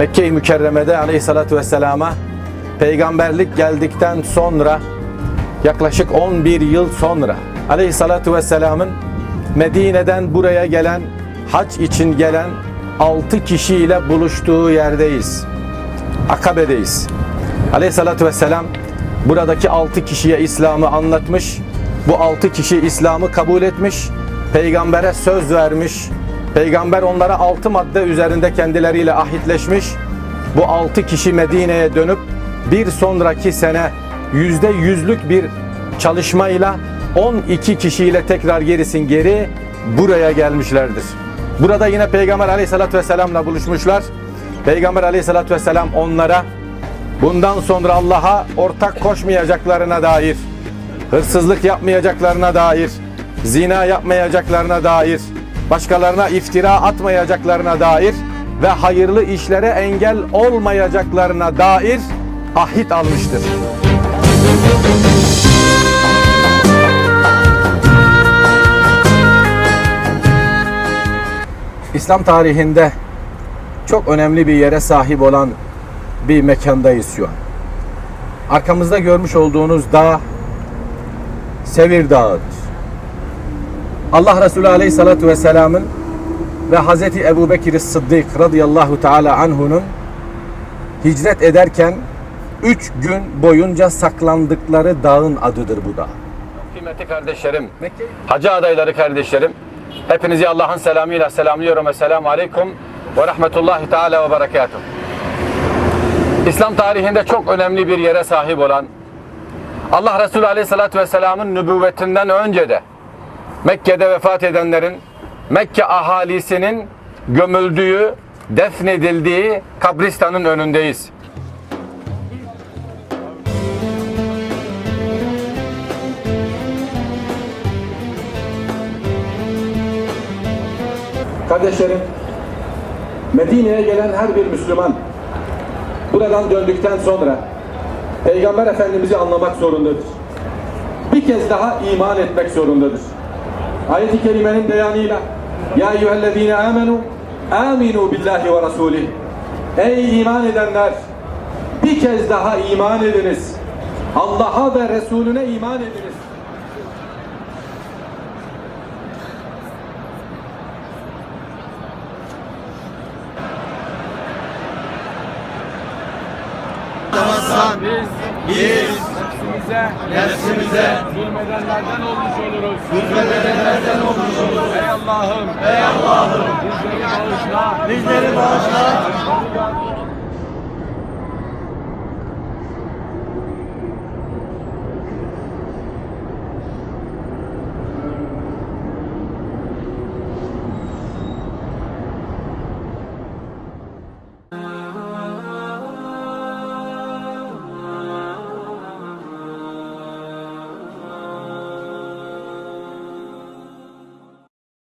Mekke-i Mükerreme'de aleyhissalatü vesselama peygamberlik geldikten sonra yaklaşık 11 yıl sonra aleyhissalatü vesselamın Medine'den buraya gelen hac için gelen 6 kişiyle buluştuğu yerdeyiz. Akabe'deyiz. Aleyhissalatü vesselam buradaki 6 kişiye İslam'ı anlatmış. Bu 6 kişi İslam'ı kabul etmiş. Peygambere söz vermiş. Peygamber onlara 6 madde üzerinde kendileriyle ahitleşmiş. Bu 6 kişi Medine'ye dönüp bir sonraki sene yüzde yüzlük bir çalışmayla 12 kişiyle tekrar gerisin geri buraya gelmişlerdir. Burada yine Peygamber aleyhissalatü vesselamla buluşmuşlar. Peygamber aleyhissalatü vesselam onlara bundan sonra Allah'a ortak koşmayacaklarına dair, hırsızlık yapmayacaklarına dair, zina yapmayacaklarına dair, başkalarına iftira atmayacaklarına dair ve hayırlı işlere engel olmayacaklarına dair ahit almıştır. İslam tarihinde çok önemli bir yere sahip olan bir mekandayız şu an. Arkamızda görmüş olduğunuz dağ Sevir Dağı'dır. Allah Resulü Aleyhisselatü Vesselam'ın ve Hazreti Ebu Bekir Sıddık radıyallahu teala anhu'nun hicret ederken üç gün boyunca saklandıkları dağın adıdır bu dağ. Kıymetli kardeşlerim, hacı adayları kardeşlerim, hepinizi Allah'ın selamıyla selamlıyorum. Esselamu Aleyküm ve Rahmetullahi Teala ve Berekatuhu. İslam tarihinde çok önemli bir yere sahip olan Allah Resulü Aleyhisselatü Vesselam'ın nübüvvetinden önce de Mekke'de vefat edenlerin Mekke ahalisinin gömüldüğü, defnedildiği kabristanın önündeyiz. Kardeşlerim, Medine'ye gelen her bir Müslüman buradan döndükten sonra Peygamber Efendimiz'i anlamak zorundadır. Bir kez daha iman etmek zorundadır. Ayet-i kerimenin beyanıyla Ya eyyühellezine amenu aminu billahi ve rasulih Ey iman edenler bir kez daha iman ediniz. Allah'a ve Resulüne iman ediniz. biz biz nefsimize nefsimize zulmedenlerden olmuş oluruz. Zulmedenlerden olmuş oluruz. Ey Allah'ım. Ey Allah'ım. Bizleri bağışla. Bizleri bağışla